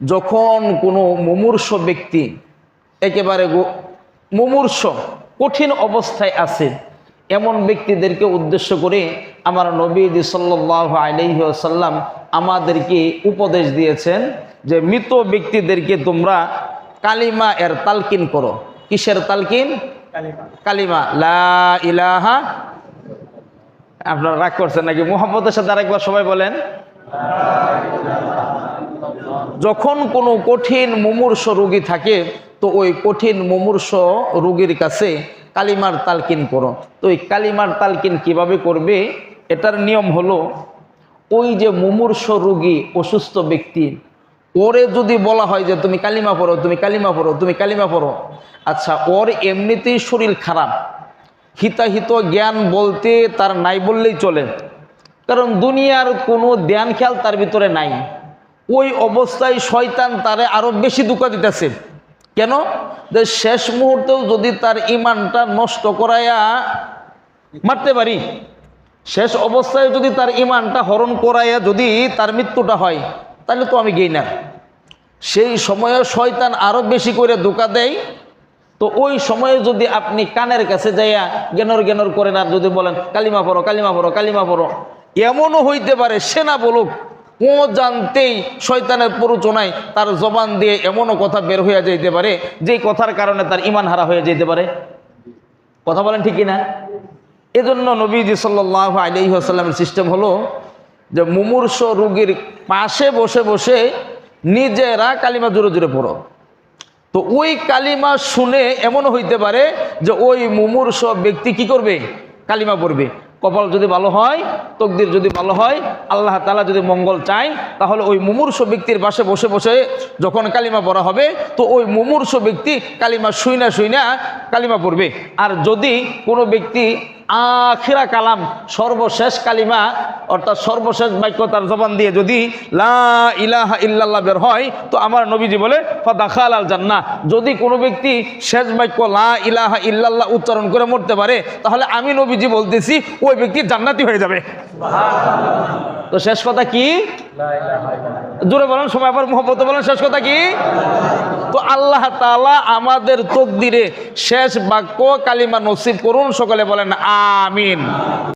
যখন কোনো মুমূর্ষ ব্যক্তি একেবারে মুমূর্ষ কঠিন অবস্থায় আছে এমন ব্যক্তিদেরকে উদ্দেশ্য করে আমার নবীজি সাল্লাহ আলহিসাল্লাম আমাদেরকে উপদেশ দিয়েছেন যে মৃত ব্যক্তিদেরকে তোমরা কালিমা এর তালকিন করো। কিসের তালকিন? কালিমা। লা ইলাহা। আপনারা রাগ করছেন নাকি? মোহাম্মদের সাথে আরেকবার সবাই বলেন। যখন কোনো কঠিন মুমূর্ষ রোগী থাকে, তো ওই কঠিন মুমূর্ষ রোগীর কাছে কালিমার তালকিন করো তো ওই কালিমার তালকিন কীভাবে করবে? এটার নিয়ম হলো, ওই যে মুমূর্ষ রোগী অসুস্থ ব্যক্তি, ওরে যদি বলা হয় যে তুমি কালিমা পড়ো, তুমি কালিমা পড়ো, তুমি কালিমা পড়ো আচ্ছা ওর এমনিতেই শরীর খারাপ। হিতাহিত জ্ঞান বলতে তার নাই বললেই চলে। কারণ দুনিয়ার কোনো ধ্যান খেয়াল তার ভিতরে নাই। ওই অবস্থায় শয়তান তারে আরও বেশি দুঃখ দিতেছে। কেন? যে শেষ মুহূর্তেও যদি তার ইমানটা নষ্ট করাইয়া মারতে পারি, শেষ অবস্থায় যদি তার ইমানটা হরণ করাইয়া যদি তার মৃত্যুটা হয়, তাহলে তো আমি গেই না সেই সময়ে শয়তান আরও বেশি করে ধোকা দেয়। তো ওই সময়ে যদি আপনি কানের কাছে যাইয়া জ্ঞানর জ্ঞানর করেন আর যদি বলেন, কালিমা পড়ো কালিমা পড়ো কালিমা পড়ো, এমনও হইতে পারে সে না বলুক ও জানতেই শয়তানের প্ররোচনায় তার জবান দিয়ে এমনও কথা বের হয়ে যাইতে পারে, যেই কথার কারণে তার ইমান হারা হয়ে যেতে পারে। কথা বলেন ঠিক কিনা? এজন্য নবীজি সাল্লাহ আলিহাসাল্লামের সিস্টেম হলো যে মুমূর্ষ রুগীর পাশে বসে বসে নিজেরা কালিমা জোরে জোরে পড়ো। তো ওই কালিমা শুনে এমনও হইতে পারে যে ওই মুমূর্ষ ব্যক্তি কি করবে? কালিমা পড়বে। কপাল যদি ভালো হয়, তকদির যদি ভালো হয়, আল্লাহ তালা যদি মঙ্গল চায়, তাহলে ওই মুমূর্ষ ব্যক্তির পাশে বসে বসে যখন কালিমা পড়া হবে, তো ওই মুমূর্ষ ব্যক্তি কালিমা শুই না শুই না কালিমা পড়বে। আর যদি কোনো ব্যক্তি আখিরা কালাম সর্বশেষ কালিমা অর্থাৎ সর্বশেষ বাক্য তার জবান দিয়ে যদি লা ইলাহা ইল্লাল্লাহ বের হয় তো আমার নবীজি বলে ফাদাখাল আল জান্না। যদি কোনো ব্যক্তি শেষ বাক্য লা ইলাহা ইল্লাল্লাহ উচ্চারণ করে মরতে পারে তাহলে আমি নবীজি বলতেছি ওই ব্যক্তি জান্নাতি হয়ে যাবে। তো শেষ কথা কি? জোরে বলেন সময় আবার মোহব্বত বলেন শেষ কথা কি? তো আল্লাহ তালা আমাদের তকদিরে শেষ বাক্য কালিমা নসিব করুন সকলে বলেন আমিন।